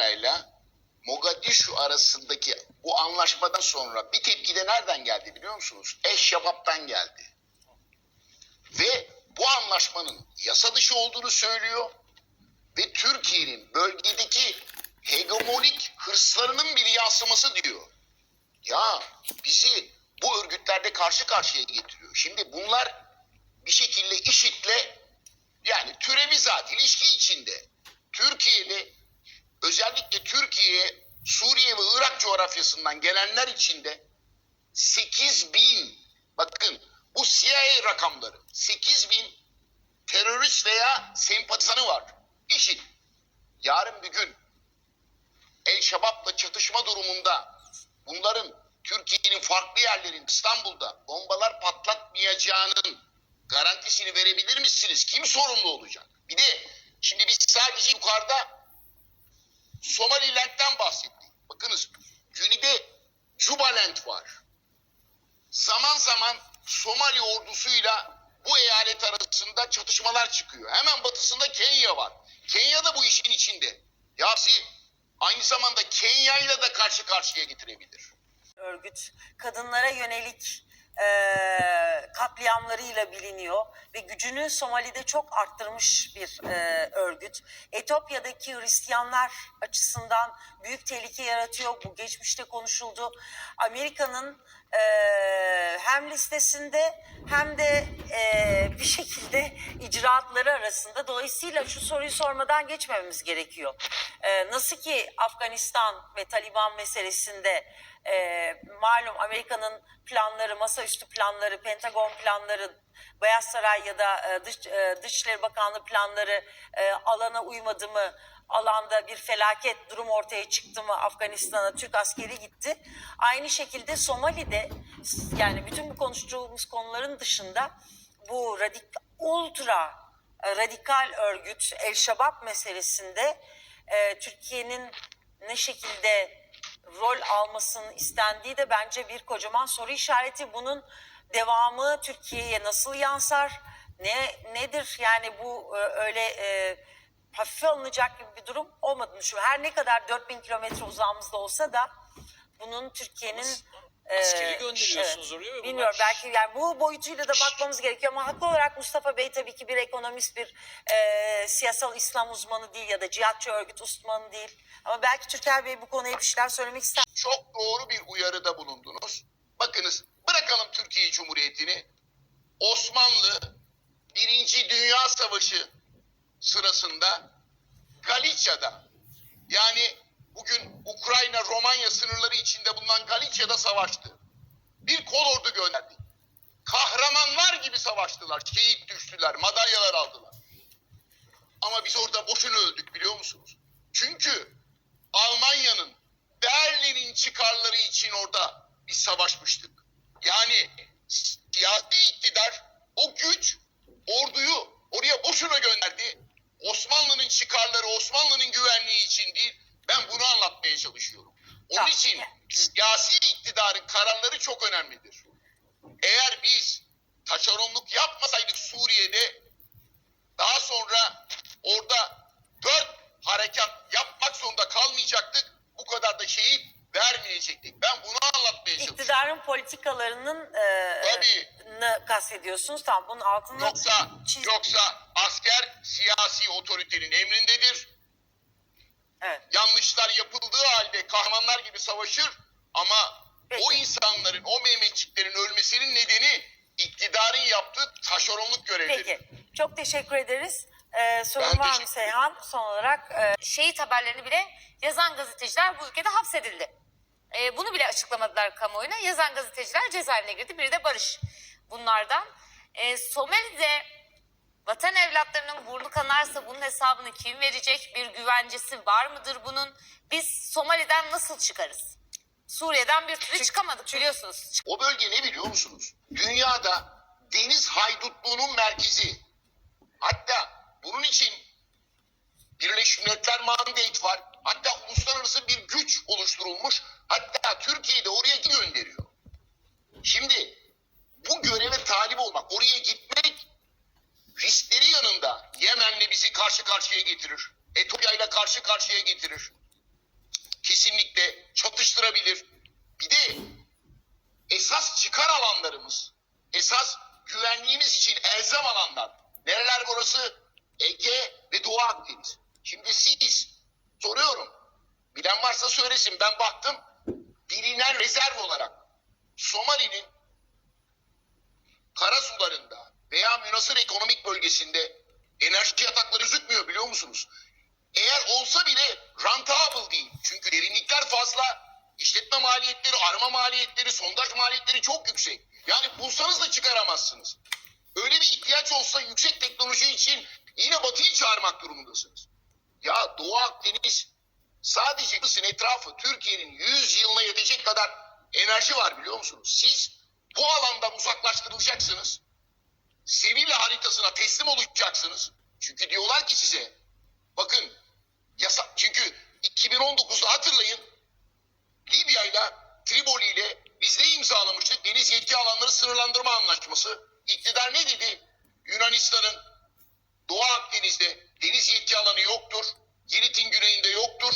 Ankara'yla Mogadishu arasındaki bu anlaşmadan sonra bir tepki de nereden geldi biliyor musunuz? Eşşebap'tan geldi. Ve bu anlaşmanın yasa dışı olduğunu söylüyor ve Türkiye'nin bölgedeki hegemonik hırslarının bir yansıması diyor. Ya bizi bu örgütlerde karşı karşıya getiriyor. Şimdi bunlar bir şekilde IŞİD'le yani türevi zat ilişki içinde Türkiye'li özellikle Türkiye, Suriye ve Irak coğrafyasından gelenler içinde 8 bin bakın bu CIA rakamları 8 bin terörist veya sempatizanı var. İşin yarın bir gün El Şebap'la çatışma durumunda bunların Türkiye'nin farklı yerlerinde İstanbul'da bombalar patlatmayacağının garantisini verebilir misiniz? Kim sorumlu olacak? Bir de şimdi biz sadece yukarıda Somaliland'den bahsettik. Bakınız güneyde Jubaland var. Zaman zaman Somali ordusuyla bu eyalet arasında çatışmalar çıkıyor. Hemen batısında Kenya var. Kenya da bu işin içinde. Ya bizi aynı zamanda Kenya'yla da karşı karşıya getirebilir. örgüt kadınlara yönelik e, katliamlarıyla biliniyor ve gücünü Somali'de çok arttırmış bir e, örgüt. Etiyopya'daki Hristiyanlar açısından büyük tehlike yaratıyor. Bu geçmişte konuşuldu. Amerika'nın e, hem listesinde hem de e, bir şekilde icraatları arasında. Dolayısıyla şu soruyu sormadan geçmememiz gerekiyor. E, nasıl ki Afganistan ve Taliban meselesinde e, malum Amerika'nın planları, masaüstü planları, Pentagon planları, Beyaz Saray ya da e, Dış, e, Dışişleri Bakanlığı planları e, alana uymadı mı, alanda bir felaket durum ortaya çıktı mı Afganistan'a Türk askeri gitti. Aynı şekilde Somali'de yani bütün bu konuştuğumuz konuların dışında bu radik, ultra radikal örgüt El Şabab meselesinde e, Türkiye'nin ne şekilde rol almasının istendiği de bence bir kocaman soru işareti. Bunun devamı Türkiye'ye nasıl yansar? Ne nedir? Yani bu e, öyle e, hafife alınacak gibi bir durum olmadığını düşünüyorum. Her ne kadar 4000 kilometre uzağımızda olsa da bunun Türkiye'nin e, Askeri gönderiyorsunuz oraya ve bunlar- Bilmiyorum belki yani bu boyutuyla da bakmamız gerekiyor ama haklı olarak Mustafa Bey tabii ki bir ekonomist, bir e, siyasal İslam uzmanı değil ya da cihatçı örgüt uzmanı değil. Ama belki Türker Bey bu konuya bir şeyler söylemek ister. Çok doğru bir uyarıda bulundunuz. Bakınız bırakalım Türkiye Cumhuriyeti'ni. Osmanlı Birinci Dünya Savaşı sırasında Galicia'da yani bugün Ukrayna Romanya sınırları içinde bulunan Galicia'da savaştı. Bir kolordu gönderdi. Kahramanlar gibi savaştılar. Şehit düştüler, madalyalar aldılar. Ama biz orada boşuna öldük biliyor musunuz? Çünkü Almanya'nın, Berlin'in çıkarları için orada biz savaşmıştık. Yani siyasi iktidar o güç orduyu oraya boşuna gönderdi. Osmanlı'nın çıkarları, Osmanlı'nın güvenliği için değil. Ben bunu anlatmaya çalışıyorum. Onun için siyasi iktidarın kararları çok önemlidir. Eğer biz taşeronluk yapmasaydık Suriye'de daha sonra orada dört harekat yapmak zorunda kalmayacaktık. Bu kadar da şehit vermeyecektik. Ben bunu anlatmaya çalışıyorum. İktidarın politikalarının e, Tabii. kastediyorsunuz. Tamam bunun altını Yoksa çiz- yoksa asker siyasi otoritenin emrindedir. Evet. Yanlışlar yapıldığı halde kahramanlar gibi savaşır ama Peki. o insanların, o Mehmetçiklerin ölmesinin nedeni iktidarın yaptığı taşeronluk görevleri. Peki. Çok teşekkür ederiz. Ee, sorun Ben var mı Seyhan? Son olarak e, şehit haberlerini bile yazan gazeteciler bu ülkede hapsedildi. Ee, bunu bile açıklamadılar kamuoyuna. Yazan gazeteciler cezaevine girdi. Biri de Barış bunlardan. Ee, Somali'de vatan evlatlarının burnu kanarsa bunun hesabını kim verecek? Bir güvencesi var mıdır bunun? Biz Somali'den nasıl çıkarız? Suriye'den bir türlü çıkamadık biliyorsunuz. O bölge ne biliyor musunuz? Dünyada deniz haydutluğunun merkezi. Hatta bunun için Birleşmiş Milletler mandate var. Hatta uluslararası bir güç oluşturulmuş. Hatta Türkiye de oraya gönderiyor. Şimdi bu göreve talip olmak, oraya gitmek riskleri yanında Yemen'le bizi karşı karşıya getirir. Etiyopya'yla karşı karşıya getirir. kesinlikle çatıştırabilir. Bir de esas çıkar alanlarımız, esas güvenliğimiz için elzem alanlar. Nereler burası? Ege ve Doğu Akdeniz. Şimdi siz soruyorum. Bilen varsa söylesin. Ben baktım bilinen rezerv olarak Somali'nin kara sularında veya Münasır ekonomik bölgesinde enerji yatakları gözükmüyor biliyor musunuz? Eğer olsa bile rentable değil. Çünkü derinlikler fazla, işletme maliyetleri, arama maliyetleri, sondaj maliyetleri çok yüksek. Yani bulsanız da çıkaramazsınız. Öyle bir ihtiyaç olsa yüksek teknoloji için yine Batı'yı çağırmak durumundasınız. Ya Doğu Akdeniz sadece Kısın etrafı Türkiye'nin 100 yılına yetecek kadar enerji var biliyor musunuz? Siz bu alandan uzaklaştırılacaksınız. Sevilla haritasına teslim olacaksınız. Çünkü diyorlar ki size bakın yasa çünkü 2019'da hatırlayın Libya ile Tripoli imzalamıştık? Deniz yetki alanları sınırlandırma anlaşması. İktidar ne dedi? Yunanistan'ın Doğu Akdeniz'de deniz yetki alanı yoktur. Girit'in güneyinde yoktur.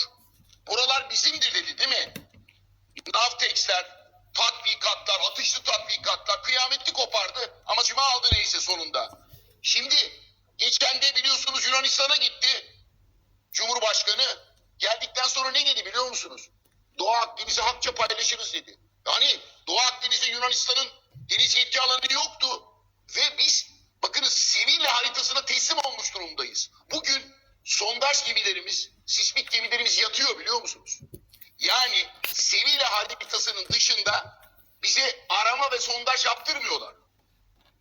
Buralar bizimdir dedi değil mi? Navtex'ler, tatbikatlar, atışlı tatbikatlar kıyameti kopardı ama cuma aldı neyse sonunda. Şimdi geçen de biliyorsunuz Yunanistan'a gitti Cumhurbaşkanı. Geldikten sonra ne dedi biliyor musunuz? Doğu Akdeniz'i hakça paylaşırız dedi. Yani Doğu Akdeniz'de Yunanistan'ın deniz yetki alanı yoktu. Ve biz bakınız Sevilla haritasına teslim olmuş durumdayız. Bugün sondaj gemilerimiz, sismik gemilerimiz yatıyor biliyor musunuz? Yani Sevilla haritasının dışında bize arama ve sondaj yaptırmıyorlar.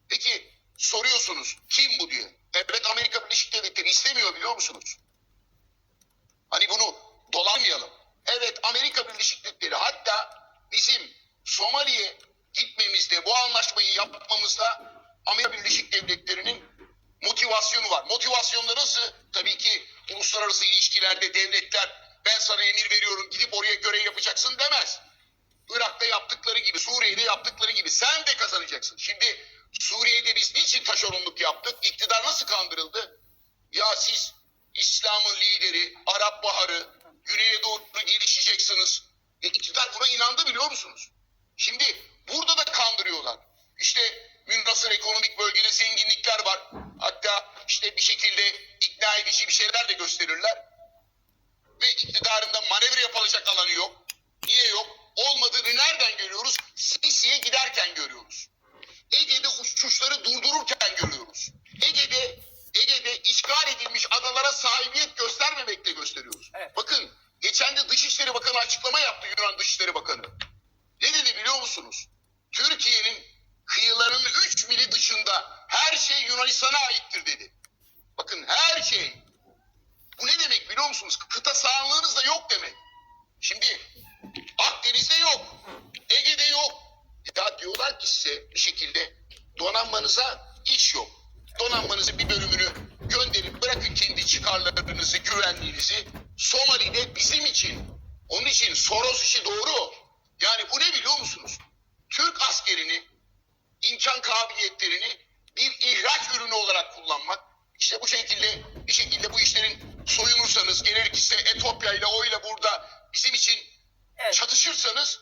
Peki soruyorsunuz kim bu diye. Evet Amerika Birleşik Devletleri istemiyor biliyor musunuz? Hani bunu dolanmayalım. Evet Amerika Birleşik Devletleri hatta bizim Somali'ye gitmemizde bu anlaşmayı yapmamızda Amerika Birleşik Devletleri'nin motivasyonu var. Motivasyonları nasıl? Tabii ki uluslararası ilişkilerde devletler ben sana emir veriyorum gidip oraya görev yapacaksın demez. Irak'ta yaptıkları gibi, Suriye'de yaptıkları gibi sen de kazanacaksın. Şimdi Suriye'de biz niçin taşeronluk yaptık? İktidar nasıl kandırıldı? Ya siz İslam'ın lideri, Arap Baharı, güneye doğru gelişeceksiniz. E, iktidar buna inandı biliyor musunuz? Şimdi burada da kandırıyorlar. İşte münhasır ekonomik bölgede zenginlikler var. Hatta işte bir şekilde ikna edici bir şeyler de gösterirler. Ve iktidarında manevra yapılacak alanı yok. Niye yok? Olmadığını nereden görüyoruz? Sisi'ye giderken görüyoruz. Ege'de uçuşları durdururken görüyoruz. Ege'de Ege'de işgal edilmiş adalara sahibiyet göstermemekle gösteriyoruz. Evet. Bakın geçen de Dışişleri Bakanı açıklama yaptı Yunan Dışişleri Bakanı. Ne dedi biliyor musunuz? Türkiye'nin kıyılarının 3 mili dışında her şey Yunanistan'a aittir dedi. Bakın her şey. Bu ne demek biliyor musunuz? Kıta sahanlığınız da yok demek. Şimdi Akdeniz'de yok. Ege'de yok. Ya diyorlar ki size bir şekilde donanmanıza iş yok. Donanmanızın bir bölümünü gönderip bırakın kendi çıkarlarınızı, güvenliğinizi. Somali'de bizim için. Onun için Soros işi doğru. Yani bu ne biliyor musunuz? Türk askerini, imkan kabiliyetlerini bir ihraç ürünü olarak kullanmak. İşte bu şekilde bir şekilde bu işlerin soyunursanız gerekirse Etopya ile o ile burada bizim için Evet. çatışırsanız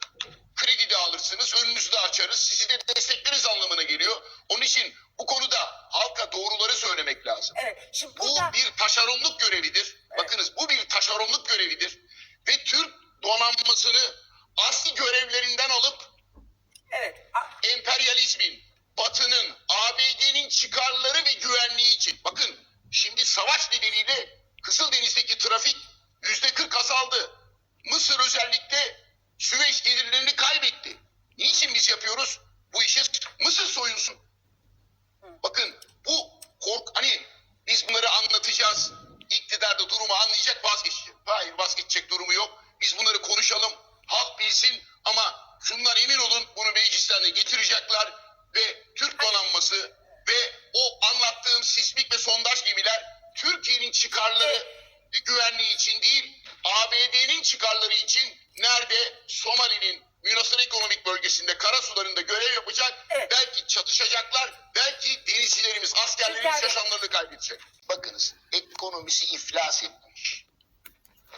kredi de alırsınız, önünüzü de açarız, sizi de destekleriz anlamına geliyor. Onun için bu konuda halka doğruları söylemek lazım. Evet. Şimdi Bu burada bir taşeronluk görevidir. Bakınız bu bir taşeronluk görevidir. Ve Türk donanmasını asli görevlerinden alıp evet. a- emperyalizmin, Batı'nın, ABD'nin çıkarları ve güvenliği için. Bakın şimdi savaş nedeniyle Kızıldeniz'deki trafik yüzde 40 azaldı. Mısır özellikle Süveyş gelirlerini kaybetti. Niçin biz yapıyoruz? Bu işe Mısır soyunsun. Bakın bu kork hani biz bunları anlatacağız. İktidar da durumu anlayacak vazgeçecek. Hayır vazgeçecek durumu yok. Biz bunları konuşalım. Halk bilsin ama şundan emin olun bunu meclislerine getirecekler ve Türk donanması ve o anlattığım sismik ve sondaj gemiler Türkiye'nin çıkarları ve güvenliği için değil ABD'nin çıkarları için nerede Somali'nin Münasır ekonomik bölgesinde kara sularında görev yapacak. Evet. Belki çatışacaklar. Belki denizcilerimiz, askerlerimiz Sizler yaşamlarını kaybedecek. Bakınız ekonomisi iflas etmiş.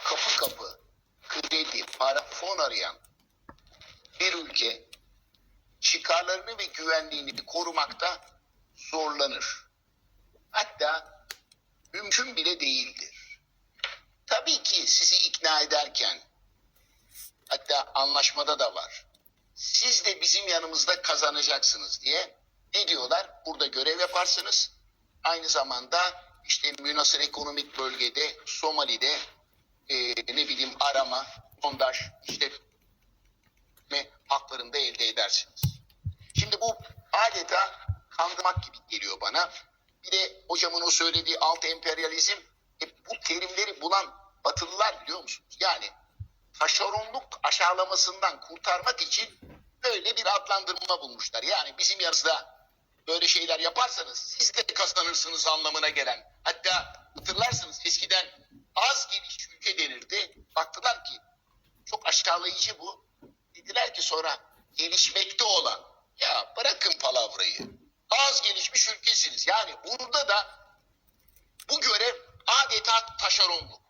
Kapı kapı kredi, arayan bir ülke çıkarlarını ve güvenliğini korumakta zorlanır. Hatta mümkün bile değildir. Tabii ki sizi ikna ederken hatta anlaşmada da var. Siz de bizim yanımızda kazanacaksınız diye ne diyorlar? Burada görev yaparsınız. Aynı zamanda işte münasır ekonomik bölgede Somali'de e, ne bileyim arama, sondaj, işte ve haklarını da elde edersiniz. Şimdi bu adeta kandırmak gibi geliyor bana. Bir de hocamın o söylediği alt emperyalizm e, bu terimleri bulan batılılar biliyor musunuz? Yani taşeronluk aşağılamasından kurtarmak için böyle bir adlandırma bulmuşlar. Yani bizim yanımızda böyle şeyler yaparsanız siz de kazanırsınız anlamına gelen. Hatta hatırlarsınız eskiden az gelişmiş ülke denirdi. Baktılar ki çok aşağılayıcı bu. Dediler ki sonra gelişmekte olan ya bırakın palavrayı. Az gelişmiş ülkesiniz. Yani burada da bu görev adeta taşeronluk.